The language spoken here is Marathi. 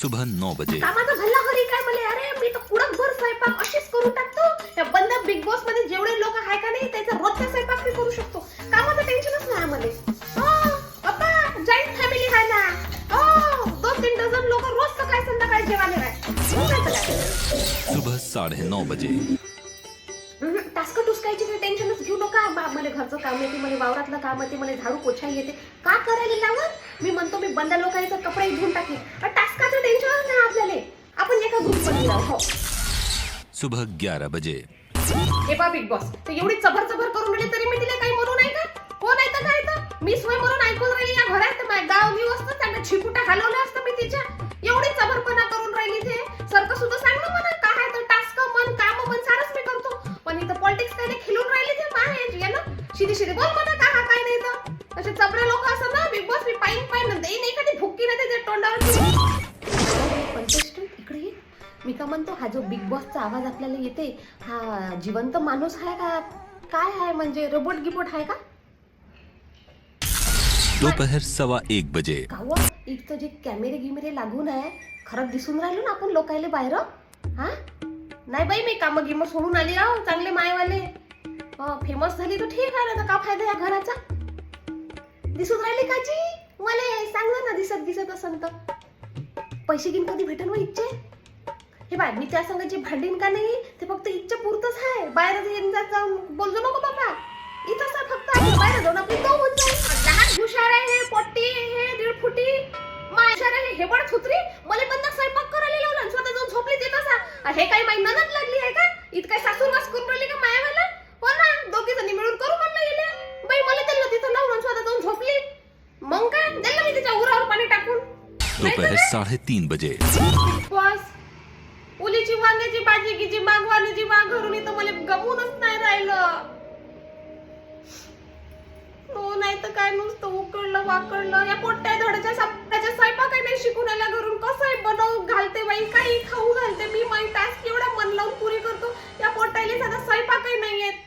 सुबह नौ बजे। कामाचा भल्ला घरी काय म्हणे? अरे मी तर कुडक भर स्वयंपाक अशीच करून टाकतो. त्या बंद बिग बॉसमध्ये जेवढे लोक आहे का नाही त्याचा रोजचा स्वयंपाक मी करू शकतो. कामाचं टेन्शनच नाही आम्हाला पप्पा जॉईंट फॅमिली आहे ना. हो दोन तीन डझन लोक रोज सकाळी संध्याकाळी जेवायला राहतात सुबह साढ़े नौ बजे। टास्क टुसकायची काही टेन्शनच घेऊ नका. मला घरचं काम येते मला वावरातलं काम येते मला झाडू पोछा येते. का करायला लावत? मी म्हणतो मी बंद लोकांचं कपडे धुवून टाकेन टास्काचं टेन्शनच नाही आपल्याला आपण एका ग्रुपमध्ये राहू हो. सुबह ग्यारह बजे। हे पा बिग बॉस ते एवढी चबर चबर करून राहिली तरी मी तिला काही म्हणू नाही का? कोण आहे तर काय तर? मी सोय म्हणून ऐकून राहिली या घरात. तर माझं गाव मी असतं त्यांना छिपुटा घालवलं असतं मी तिच्या. एवढी चबरपणा करून राहिली ते. सारखं सुद्धा सांग ना मला काय आहे तर टास्क मन काम मन सारच मी करतो. पण इथं पॉलिटिक्स काय खिलून राहिली ते या ना शिदी शिदी बोल म्हणा. का म्हणतो? हा जो बिग बॉसचा आवाज आपल्याला येते हा जिवंत माणूस आहे का? काय आहे म्हणजे? रोबोट गिबोट आहे का? दोपहर सवा एक बजे. काव तर जे कॅमेरे गिमेरे लागून आहे खरंच दिसून राहिलो ना आपण लोकायले बाहेर हा? नाही बाई मी काम गिम सोडून आली राव चांगले मायवाले. फेमस झाली तर ठीक आहे ना तर का फायदा या घराचा? दिसून राहिली काची मला सांग ना दिसत दिसत असन तर. पैसे घेऊन कधी भेटन मग इच्छे हे बाय मी त्या संघाची भांडीन का नाही? ते फक्त इच्छा पुरतच आहे बाहेर जाऊन बोलतो नको बाबा. इथंच आहे फक्त. आपण बाहेर जाऊन होऊन जाईल लहान हुशार आहे हे पोट्टी हे दीड फुटी माय हुशार आहे हे बड छुत्री मला पण स्वयंपाक करायला लावला स्वतः जाऊन झोपली ते तसा हे काही माही ननद लागली आहे का? इथं काय सासूर वास करून राहिली का मायावाला? हो ना दोघी जणी मिळून करू म्हणलं गेले बाई मला दिलं तिथं लावून स्वतः जाऊन झोपली. मग काय? दिलं मी तिच्या उरावर पाणी टाकून. नाहीतर दोपहर काय? साढ़े तीन बजे. उलीची वांग्याची भाजी की जी माग घरून इथं मला गमूनच नाही राहिलं. हो नाही तर काय नुसतं उकडलं वाकडलं या पोट्या धडाच्या सापड्याच्या स्वयंपाक नाही शिकून आल्या घरून. कसं आहे बनव घालते बाई? काही खाऊ घालते. मी माई टास्क एवढा मन लावून पुरी करतो. या पोट्याला साधा स्वयंपाकही नाही येत